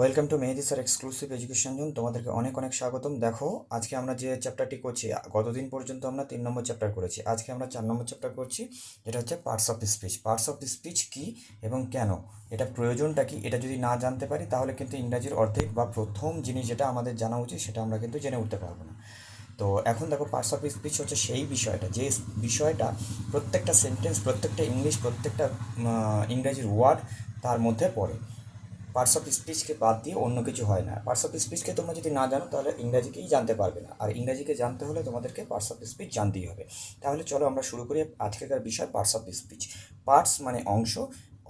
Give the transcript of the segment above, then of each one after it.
Welcome to Mehedi sir exclusive education zone তোমাদেরকে অনেক অনেক স্বাগতম। দেখো, আজকে আমরা যে চ্যাপ্টারটি করছি, গতদিন পর্যন্ত আমরা তিন নম্বর চ্যাপ্টার করেছি। আজকে আমরা চার নম্বর চ্যাপ্টার করছি, যেটা হচ্ছে parts of speech parts of speech কী এবং কেন? এটা প্রয়োজনটা কি? এটা যদি না জানতে পারি, তাহলে কিন্তু ইংরাজির অর্ধেক বা প্রথম জিনিস যেটা আমাদের জানা উচিত, সেটা আমরা কিন্তু জেনে উঠতে পারব না। তো এখন দেখো পার্টস অফ স্পিচ হচ্ছে সেই বিষয়টা। যে বিষয়টা প্রত্যেকটা সেন্টেন্স প্রত্যেকটা ইংলিশ প্রত্যেকটা ইংরাজির ওয়ার্ড তার মধ্যে পড়ে। পার্টস অফ স্পিচকে বাদ দিয়ে অন্য কিছু হয় না। পার্টস অফ স্পিচকে তোমরা যদি না জানো, তাহলে ইংরাজিকেই জানতে পারবে না। আর ইংরাজিকে জানতে হলে তোমাদেরকে পার্টস অফ স্পিচ জানতেই হবে। তাহলে চলো আমরা শুরু করি আজকেকার বিষয় পার্টস অফ স্পিচ পার্টস মানে অংশ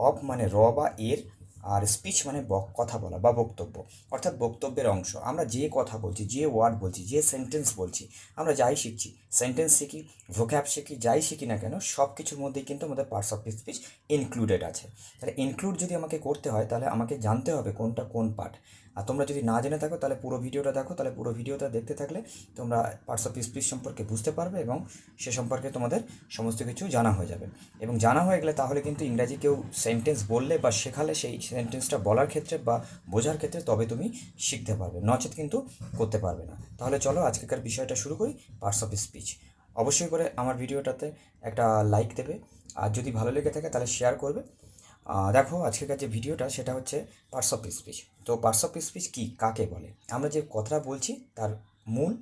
অফ মানে র বা এর আর স্পিচ মানে কথা বলা বা বক্তব্য। অর্থাৎ বক্তব্যের অংশ। আমরা যে কথা বলছি, যে ওয়ার্ড বলছি, যে সেন্টেন্স বলছি, আমরা যাই শিখছি। সেন্টেন্স শিখি ভোক্যাব শিখি, যাই শিখি না কেন সব কিছুর মধ্যেই কিন্তু আমাদের পার্টস অফ স্পিচ ইনক্লুডেড আছে। তাহলে ইনক্লুড যদি আমাকে করতে হয়, তাহলে আমাকে জানতে হবে কোনটা কোন পার্ট আর তোমরা যদি না জেনে থাকো, তাহলে পুরো ভিডিওটা দেখো, তাহলে পুরো ভিডিওটা দেখতে থাকলে তোমরা পার্টস অফ স্পিচ সম্পর্কে বুঝতে পারবে এবং সে সম্পর্কে তোমাদের সমস্ত কিছু জানা হয়ে যাবে। এবং জানা হয়ে গেলে তাহলে কিন্তু ইংরাজি কেউ সেন্টেন্স বললে বা শেখালে সেই সেন্টেন্সটা বলার ক্ষেত্রে বা বোঝার ক্ষেত্রে তবে তুমি শিখতে পারবে। নচেত কিন্তু করতে পারবে না। তাহলে চলো আজকেকার বিষয়টা শুরু করি পার্টস অফ স্পিচ অবশ্যই করে আমার ভিডিওটাতে একটা লাইক দেবে। আর যদি ভালো লেগে থাকে তাহলে শেয়ার করবে। দেখো আজকেকার যে ভিডিওটা সেটা হচ্ছে পার্টস অফ স্পিচ তো পার্টস অফ স্পিচ কী, কাকে বলে? আমরা যে কথাটা বলছি তার মূল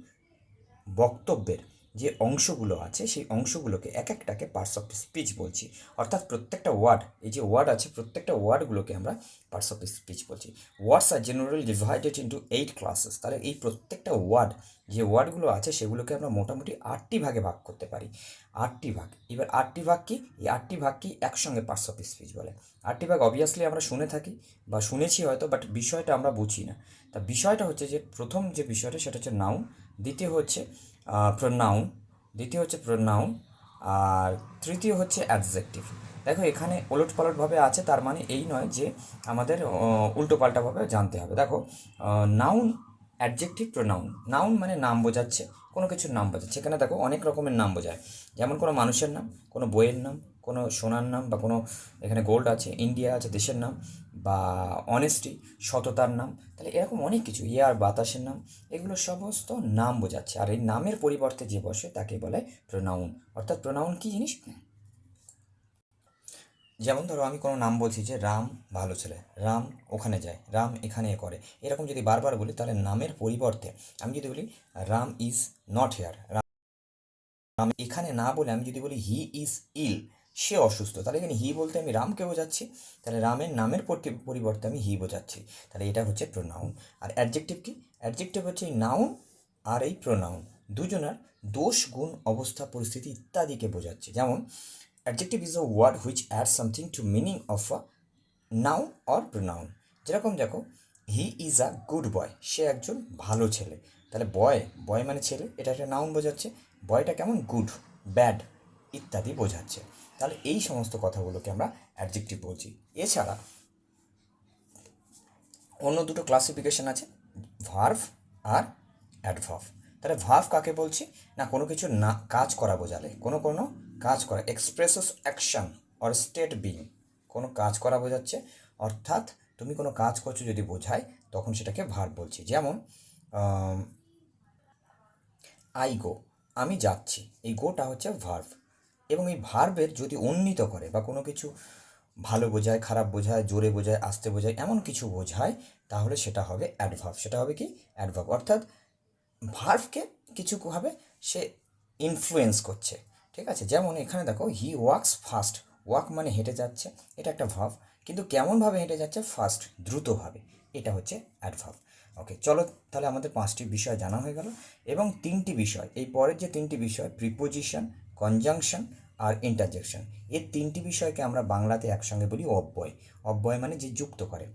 বক্তব্যের যে অংশগুলো আছে, সেই অংশগুলোকে এক একটাকে পার্টস অফ স্পিচ বলছি। অর্থাৎ প্রত্যেকটা ওয়ার্ড এই যে ওয়ার্ড আছে, প্রত্যেকটা ওয়ার্ডগুলোকে আমরা পার্টস অফ স্পিচ বলছি। ওয়ার্ডস আর generally divided into eight classes তাহলে এই প্রত্যেকটা ওয়ার্ড যে ওয়ার্ডগুলো আছে, সেগুলোকে আমরা মোটামুটি আটটি ভাগে ভাগ করতে পারি। আটটি ভাগ। এবার আটটি ভাগ কি? এই আটটি ভাগকেই একসঙ্গে পার্টস অফ স্পিচ বলে। আটটি ভাগ অবভিয়াসলি আমরা শুনে থাকি বা শুনেছি হয়তো বাট বিষয়টা আমরা বুঝি না। তা বিষয়টা হচ্ছে যে, প্রথম যে বিষয়টা, সেটা হচ্ছে নাউন দ্বিতীয় হচ্ছে প্রোনাউন দ্বিতীয় হচ্ছে প্রোনাউন আর তৃতীয় হচ্ছে অ্যাডজেক্টিভ দেখো, এখানে ওলট পালটভাবে আছে, তার মানে এই নয় যে আমাদের উল্টো পাল্টাভাবে জানতে হবে। দেখো নাউন অ্যাডজেক্টিভ প্রোনাউন নাউন মানে নাম বোঝাচ্ছে, কোনো কিছুর নাম বোঝাচ্ছে। এখানে দেখো অনেক রকমের নাম বোঝায়। যেমন কোনো মানুষের নাম, কোনো বইয়ের নাম, কোনো সোনার নাম বা কোনো এখানে গোল্ড আছে ইন্ডিয়া আছে, দেশের নাম বা অনেস্টি সততার নাম, তাহলে এরকম অনেক কিছু। এয়ার বাতাসের নাম, এগুলো সমস্ত নাম বোঝাচ্ছে। আর এই নামের পরিবর্তে যে বসে তাকে বলে প্রোনাউন অর্থাৎ প্রোনাউন কী জিনিস? যেমন ধরো আমি কোনো নাম বলছি যে রাম ভালো ছেলে, রাম ওখানে যায়, রাম এখানে করে। এরকম যদি বারবার বলি তাহলে নামের পরিবর্তে আমি যদি বলি Ram is not here, Ram এখানে না বলে আমি যদি বলি হি ইজ ইল, সে অসুস্থ। তাহলে এখানে হি বলতে আমি রামকে বোঝাচ্ছি, তাহলে রামের নামের পরিবর্তে আমি হি বোঝাচ্ছি। তাহলে এটা হচ্ছে প্রোনাউন আর অ্যাডজেক্টিভ কি? অ্যাডজেক্টিভ হচ্ছে এই নাউন আর এই প্রোনাউন দুজনার দোষ, গুণ, অবস্থা, পরিস্থিতি ইত্যাদিকে বোঝাচ্ছে। যেমন adjective is a word which add something to meaning of a noun or pronoun যেরকম দেখো he is a good boy সে একজন ভালো ছেলে। তাহলে বয় বয় মানে ছেলে, এটা একটা নাউন বোঝাচ্ছে। বয়টা কেমন? গুড ব্যাড ইত্যাদি বোঝাচ্ছে। তাহলে এই সমস্ত কথাগুলোকে আমরা অ্যাডজেক্টিভ বলছি। এছাড়া অন্য দুটো ক্লাসিফিকেশন আছে ভার্ভ আর অ্যাডভার্ভ তাহলে ভার্ভ কাকে বলছি? না, কোনো কিছু না, কাজ করা বোঝালে। কোনো কোনো কাজ করা expresses action or state being কোনো কাজ করা বোঝাচ্ছে, অর্থাৎ তুমি কোনো কাজ করছ যদি বোঝায়, তখন সেটাকে ভার্ব বলছি। যেমন আই গো আমি যাচ্ছি, এই গোটা হচ্ছে ভার্ভ এবং এই ভার্ভের যদি উন্নীত করে বা কোনো কিছু ভালো বোঝায়, খারাপ বোঝায়, জোরে বোঝায়, আস্তে বোঝায়, এমন কিছু বোঝায়, তাহলে সেটা হবে অ্যাডভার্ভ সেটা হবে কি? অ্যাডভার্ব অর্থাৎ ভার্ভকে কিছুভাবে সে ইনফ্লুয়েন্স করছে। ঠিক আছে? যেমন এখানে দেখো হি ওয়াক্স ফাস্ট ওয়াক মানে হেঁটে যাচ্ছে, এটা একটা ভাব। কিন্তু কেমনভাবে হেঁটে যাচ্ছে? ফাস্ট দ্রুতভাবে। এটা হচ্ছে অ্যাডভার্ব ওকে চলো তাহলে আমাদের পাঁচটি বিষয় জানা হয়ে গেল। এবং তিনটি বিষয়, এই পরের যে তিনটি বিষয় প্রিপোজিশন কনজাংশন আর ইন্টারজেকশন এই তিনটি বিষয়কে আমরা বাংলাতে একসঙ্গে বলি অব্যয়। অব্যয় মানে যে যুক্ত করে।